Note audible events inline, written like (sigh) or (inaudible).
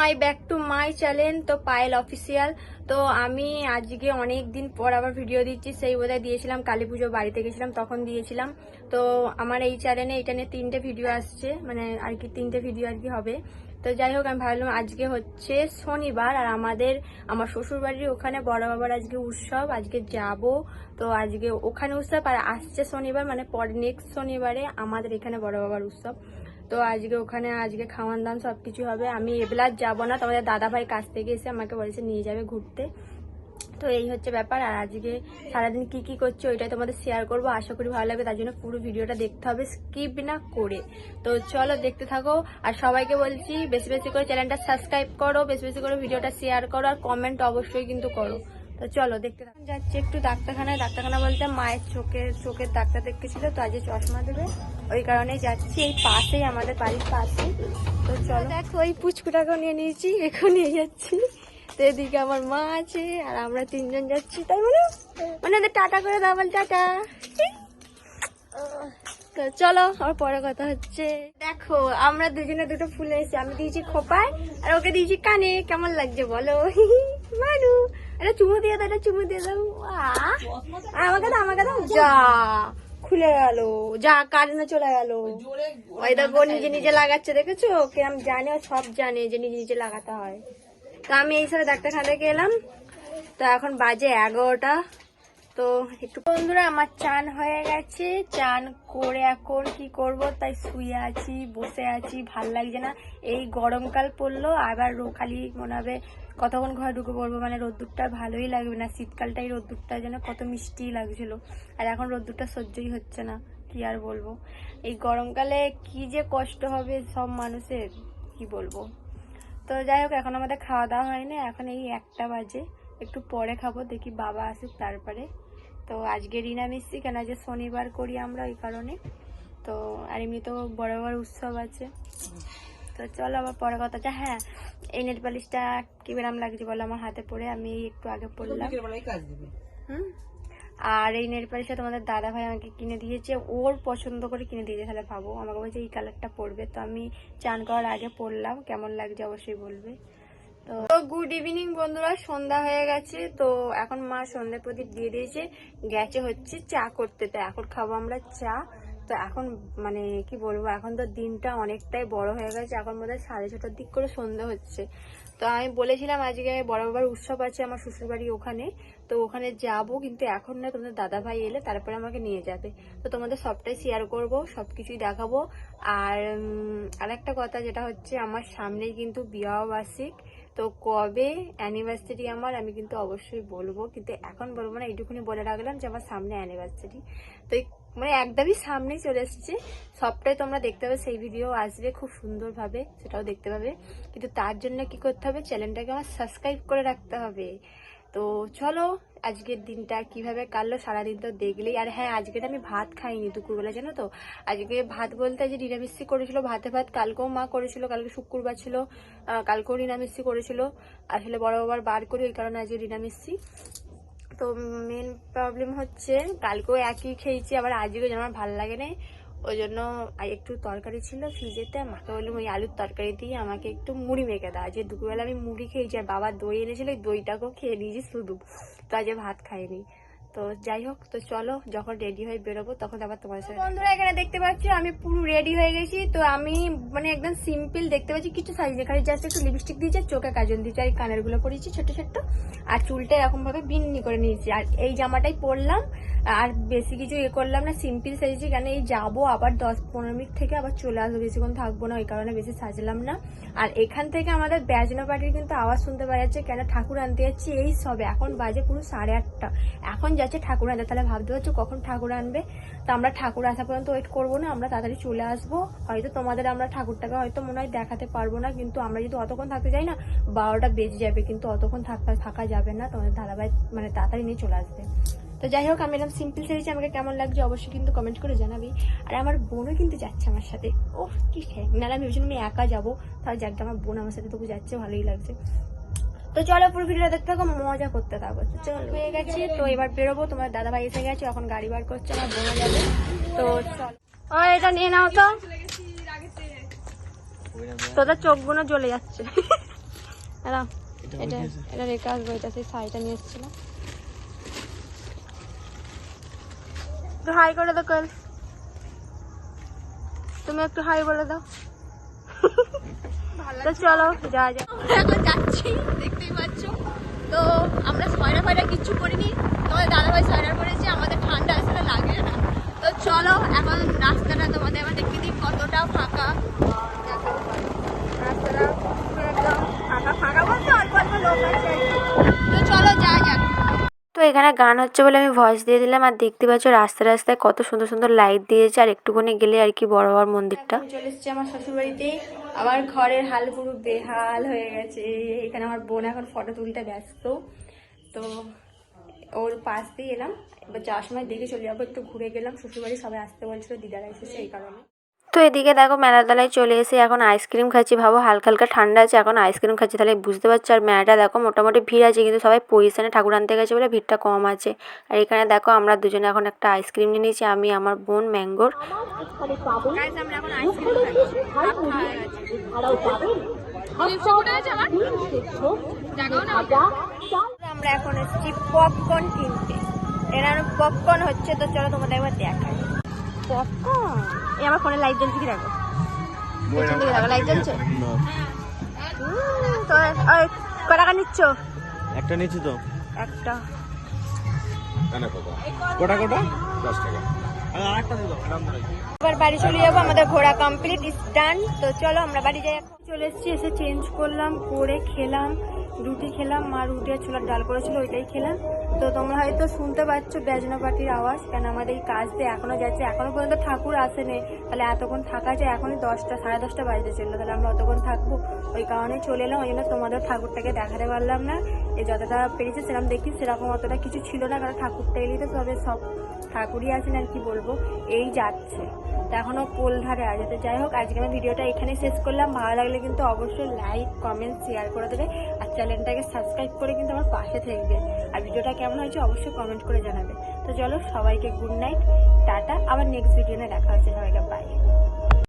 My back to my channel তো Payel official তো আমি আজকে অনেক দিন পর আবার ভিডিও দিচ্ছি, সেই বোধহয় দিয়েছিলাম, কালী পুজো বাড়িতে গেছিলাম, তখন দিয়েছিলাম। তো আমার এই চ্যানেলে এটা নিয়ে তিনটে ভিডিও আসছে মানে আর কি তিনটে ভিডিও আর কি হবে। তো যাই হোক, আমি ভাবলাম আজকে হচ্ছে শনিবার, আর আমাদের, আমার শ্বশুর বাড়ির ওখানে বড় বাবার আজকে উৎসব, আজকে যাব। তো আজকে ওখানে উৎসব, আর আসছে শনিবার মানে পর নেক্সট শনিবারে আমাদের এখানে বড় বাবার উৎসব। তো আজকে ওখানে আজকে খাওয়ান দাওয়ান সব কিছু হবে। আমি এবলা যাব না, তোমাদের দাদা ভাই কাছ থেকে এসে আমাকে বলেছে নিয়ে যাবে ঘুরতে। তো এই হচ্ছে ব্যাপার, আর আজকে সারাদিন কি কি করছি ওইটাই তোমাদের শেয়ার করব। আশা করি ভালো লাগবে, তার জন্য পুরো ভিডিওটা দেখতে হবে স্কিপ না করে। তো চলো দেখতে থাকো, আর সবাইকে বলছি বেশি বেশি করে চ্যানেলটা সাবস্ক্রাইব করো, বেশি বেশি করে ভিডিওটা শেয়ার করো, আর কমেন্ট অবশ্যই কিন্তু করো। তো চলো, দেখতে যাচ্ছি একটু ডাক্তারখানায়। ডাক্তারখানা বলতে মায়ের চোখের চোখের ডাক্তার দেখতেছিল তো আজকে চশমা দেবে। ওই কারণে যাচ্ছি, এই পাশেই, আমাদের বাড়ির পাশে। তো চলো। দেখো ওই পুচকুটাকেও নিয়ে নিয়েছি এখন নিয়ে যাচ্ছি। তো এদিকে আমার মা আছে, আর আমরা তিনজন যাচ্ছি, তাই মানে মানে টাটা করে দাও, বল টাটা। তো চলো আমার পরে কথা হচ্ছে। দেখো, আমরা দুজনে দুটো ফুল এসেছি আমি দিয়েছি খোপায়, আর ওকে দিয়েছি কানে। কেমন লাগছে বলো? (laughs) মানু। এটা চুমু দিয়ে দাও এটা চুমু দিয়ে দাও! আমাকে দাও আমাকে দাও। যা খুলে গেল। যা কারেন্ট চলে গেল। ওই দেখো নিজে নিজে লাগাচ্ছে দেখেছ? কিরম জানে ও সব জানে যে নিজে নিজে লাগাতে হয়। তো আমি এই সাথে ডাক্তারখানা থেকে এলাম তো এখন বাজে এগারোটা। তো একটু বন্ধুরা, আমার চান হয়ে গেছে। চান করে এখন কি করব? তাই শুয়ে আছি, বসে আছি, ভালো লাগছে না। এই গরমকাল পড়ল, আবার রো- খালি মনে হবে, কতক্ষণ ঘরে ঢুকে পড়ব? মানে রোদ্দুরটা ভালোই লাগবে না। শীতকালটাই রোদ্দুরটা যেন কত মিষ্টি লাগছিল। আর এখন রোদ্দুরটা সহ্যই হচ্ছে না, কি আর বলব? এই গরমকালে কি যে কষ্ট হবে সব মানুষের, কি বলব? তো যাই হোক, এখন আমাদের খাওয়া দাওয়া হয়নি। এখন এই একটা বাজে। একটু পরে খাব, দেখি বাবা আসুক তারপরে। তো আজকে রিনা মিস্ত্রি কেন আজকে শনিবার করি আমরা ওই কারণে। তো আর এমনি তো বড় বড় উৎসব আছে। তো চলো আবার পরে কথা হচ্ছে। হ্যাঁ এই নেট পালিশটা কি বেরাম লাগছে বলো? আমার হাতে পড়ে আমি একটু আগে পড়লাম। হুম? আর এই নেল পালিশটা তোমাদের দাদা ভাই আমাকে কিনে দিয়েছে। ওর পছন্দ করে কিনে দিয়েছে। তাহলে ভাবো আমাকে বলছে এই কালারটা পরবে। তো আমি চান করার আগে পরলাম। কেমন লাগছে অবশ্যই বলবে। তো গুড ইভিনিং বন্ধুরা, সন্ধ্যা হয়ে গেছে। তো এখন মা সন্ধ্যা প্রদীপ দিয়ে দিয়েছে। গেছে হচ্ছে চা করতে। তো এখন খাব আমরা চা। তো এখন মানে কি বলব, এখন তো দিনটা অনেকটাই বড় হয়ে গেছে। এখন বোধ হয় সাড়ে ছটার দিক করে সন্ধ্যা হচ্ছে। তো আমি বলেছিলাম আজকে বড় বাবার উৎসব আছে আমার শ্বশুরবাড়ি ওখানে। তো ওখানে যাব, কিন্তু এখন না তোমাদের দাদা ভাই এলে তারপরে আমাকে নিয়ে যাবে। তো তোমাদের সবটাই শেয়ার করব, সবকিছুই দেখাবো। আর আর একটা কথা যেটা হচ্ছে, আমার সামনেই কিন্তু বিবাহ বার্ষিক তো কবে অ্যানিভার্সারি আমার আমি কিন্তু অবশ্যই বলব, কিন্তু এখন বলব না, এইটুকুনি বলে রাখলাম যে আমার সামনে অ্যানিভার্সারি তো মানে একদমই সামনেই চলে এসেছে, সবটাই তোমরা দেখতে পাবে, সেই ভিডিও আসবে খুব সুন্দরভাবে, সেটাও দেখতে পাবে। কিন্তু তার জন্য কি করতে হবে চ্যানেলটাকে আমার সাবস্ক্রাইব করে রাখতে হবে। তো চলো আজকের দিনটা কীভাবে কাটলো সারাদিন তো দেখলেই। আর হ্যাঁ আজকে আমি ভাত খাইনি দুপুরবেলা, জানো তো? আজকে ভাত বলতে যে নিরামিষি করেছিল, ভাতে ভাত কালকেও মা করেছিল, কালকে শুক্রবার ছিল কালকেও নিরামিষি করেছিল। আসলে বড় বাবার বার করি ওই কারণে আজকে নিরামিষি তো মেন প্রবলেম হচ্ছে, কালকেও একই খেয়েছি, আবার আজকে যেন আমার ভালো লাগে না ওই জন্য একটু তরকারি ছিল ফ্রিজেতে মাকে বললাম ওই আলুর তরকারি দিয়ে আমাকে একটু মুড়ি মেখে দেয় যে দুপুরবেলা আমি মুড়ি খেয়েছি, আর বাবা দই এনেছিল, ওই দইটাকেও খেয়ে নিয়েছি শুধু। তো আজকে ভাত খাইনি। তো যাই হোক তো চলো যখন রেডি হয়ে বেরোবো তখন আবার তোমার সাথে বন্ধুরা এখানে দেখতে পাচ্ছি আমি পুরো রেডি হয়ে গেছি। তো আমি মানে একদম সিম্পল দেখতে পাচ্ছি কিছু সাইজ এখানে জাস্ট একটু লিপস্টিক দিয়েছে চোখে কাজল দিয়েছে আর এই কানেরগুলো পরিয়েছি ছোট ছোট আর চুলটা এরকম ভাবে বিন্নি করে নিয়েছি। আর এই জামাটাই পরলাম আর বেশি কিছু এ করলাম না সিম্পল সাইজে কেন এই যাব আবার দশ পনেরো মিনিট থেকে আবার চলে আসব বেশিক্ষণ থাকব না ওই কারণে বেশি সাজলাম না। আর এখান থেকে আমাদের ব্যাজনা পার্টির কিন্তু আওয়াজ শুনতে পাওয়া যাচ্ছে কেন ঠাকুর আনতে যাচ্ছি এই সবে এখন বাজে পুরো সাড়ে আটটা। এখন যাচ্ছে, ঠাকুর আনতে। তাহলে ভাবতে পারছ কখন ঠাকুর আনবে? তো আমরা ঠাকুর আসা পর্যন্ত ওয়েট করব না, আমরা তাড়াতাড়ি চলে আসব। হয়তো তোমাদের আমরা ঠাকুরটাকে হয়তো মনে হয় দেখাতে পারব না, কিন্তু আমরা যদি অতক্ষণ থাকতে যাই না, বারোটা বেজে যাবে, কিন্তু অতক্ষণ থাকা থাকা যাবে না, তোমাদের ধারাবাহিক মানে তাড়াতাড়ি নিয়ে চলে আসবে। তো যাই হোক, আমি এরকম সিম্পল সেরেছি আমাকে কেমন লাগছে অবশ্যই কিন্তু কমেন্ট করে জানাবি। আর আমার বোনও কিন্তু যাচ্ছে আমার সাথে। ও কি খেয়ে নাহলে আমি ভেবেছিলাম আমি একা যাব। তাহলে যাক আমার বোন আমার সাথে তবু যাচ্ছে, ভালোই লাগছে। তো চলো পুরো ভিডিওটা দেখতে থাকো মজা করতে থাকো। চলো হয়ে গেছে। তো এবার বেরোবো তোমার দাদা ভাই এসে গেছে এখন গাড়ি বার করছে আমার বোনও যাবে। তো চল। ও এটা নিয়ে নাও তো। তোদের চোখগুলো জ্বলে যাচ্ছে। (laughs) এটা এটা রেখে আসো। আসব এটা সেই শাড়িটা নিয়ে একটু হাই করে দাও তুমি একটু হাই বলে দাও। (laughs) তো চলো যা যা আমরা এখন যাচ্ছি দেখতেই পাচ্ছ। তো আমরা সয়রা ফয়রা কিচ্ছু করিনি তোমাদের দাদাভাই সয়রা করেছি আমাদের ঠান্ডা আসলে লাগে না। তো চলো এখন রাস্তাটা তোমাদের এবার দেখে দিই কতটা ফাঁকা। রাস্তাটা একদম ফাঁকা। ফাঁকা বলতে অল্প অল্প লোক আছে যাক তো এখানে গান হচ্ছে বলে আমি ভয়েস দিয়ে দিলাম। আর দেখতে পাচ্ছ রাস্তায় রাস্তায় কত সুন্দর সুন্দর লাইট দিয়েছে। আর একটুখানি গেলে আর কি বড় বড় মন্দিরটা। চলে এসেছি আমার শ্বশুর বাড়িতে আমার ঘরের হাল পুরো বেহাল হয়ে গেছে। এখানে আমার বোন এখন ফটো তুলতে ব্যস্ত। তো ওর পাশ দিয়ে এলাম। এবার যাওয়ার সময় দেখে চলে যাব। একটু ঘুরে গেলাম। শ্বশুর বাড়ি সবাই আসতে বলছিল, দিদারা এসেছে এই কারণে। তো এদিকে দেখো মেলার তলায় চলে এসে এখন আইসক্রিম খাচ্ছি। ভাবো হালকা হালকা ঠান্ডা আছে এখন আইসক্রিম খাচ্ছি। তাহলে বুঝতে পারছ? আর মেলাটা দেখো মোটামুটি ভিড় আছে কিন্তু সবাই পজিশনে ঠাকুর আনতে গেছে বলে ভিড়টা কম আছে। আর এখানে দেখো আমরা দুজনে এখন একটা আইসক্রিম নিয়ে নিয়েছি আমি আমার বোন ম্যাঙ্গোর। আমরা এখন আইসক্রিম খাচ্ছি ভাত খাওয়া গেছে। আমরা? এখন এসেছি পপকর্ন কিনতে। এরা পপকর্ন হচ্ছে তো চলো তোমাদের একবার দেখাই। পপকর্ন এই আমার ফোনে লাইট জ্বলছে কি দেখো? লাইট জ্বলছে? তো ওই ক টাকা নিচ্ছ? একটা নিচ্ছি তো। একটা। কোটা? কোটা দশ টাকা। আরেকটা দিল দাম নাই এবার বাড়ি চলে যাব আমাদের ঘোরা কমপ্লিট ইস ডান তো চলো আমরা বাড়ি যাই এখন চলে এসেছি এসে চেঞ্জ করলাম করে খেলাম। রুটি খেলাম, মা রুটি আর ছোলার ডাল করেছিল, ওইটাই খেলাম। তো তোমরা হয়তো শুনতে পাচ্ছ বেজনা পাটির আওয়াজ, কেন আমাদের এই কাজ দিয়ে এখনও যাচ্ছে, এখনও পর্যন্ত ঠাকুর আসেনি। তাহলে এতক্ষণ থাকা যায়, এখনই দশটা, সাড়ে দশটা বাজতে চলল, তাহলে আমরা অতক্ষণ থাকব। ওই কারণে চলে এলাম ওই জন্য তোমাদের ঠাকুরটাকে দেখাতে পারলাম না। এই যতটা পেরেছে সেরকম দেখি, সেরকম অতটা কিছু ছিল না, কারণ ঠাকুরটা এলেই তো তবে সব ঠাকুরই আছেন আর কি বলব, এই যাচ্ছে। তো এখনও পোল ধারে আছে, তো যাই হোক, আজকে আমি ভিডিওটা এখানে শেষ করলাম। ভালো লাগলে কিন্তু অবশ্যই লাইক কমেন্ট শেয়ার করে দেবে। আর চ্যানেলটাকে সাবস্ক্রাইব করে কিন্তু আমার পাশে থাকবে। আর ভিডিওটা কেমন হয়েছে অবশ্যই কমেন্ট করে জানাবে। তো চলো সবাইকে গুড নাইট টাটা। আবার নেক্সট ভিডিও দেখা হচ্ছে। সবাইকে বাই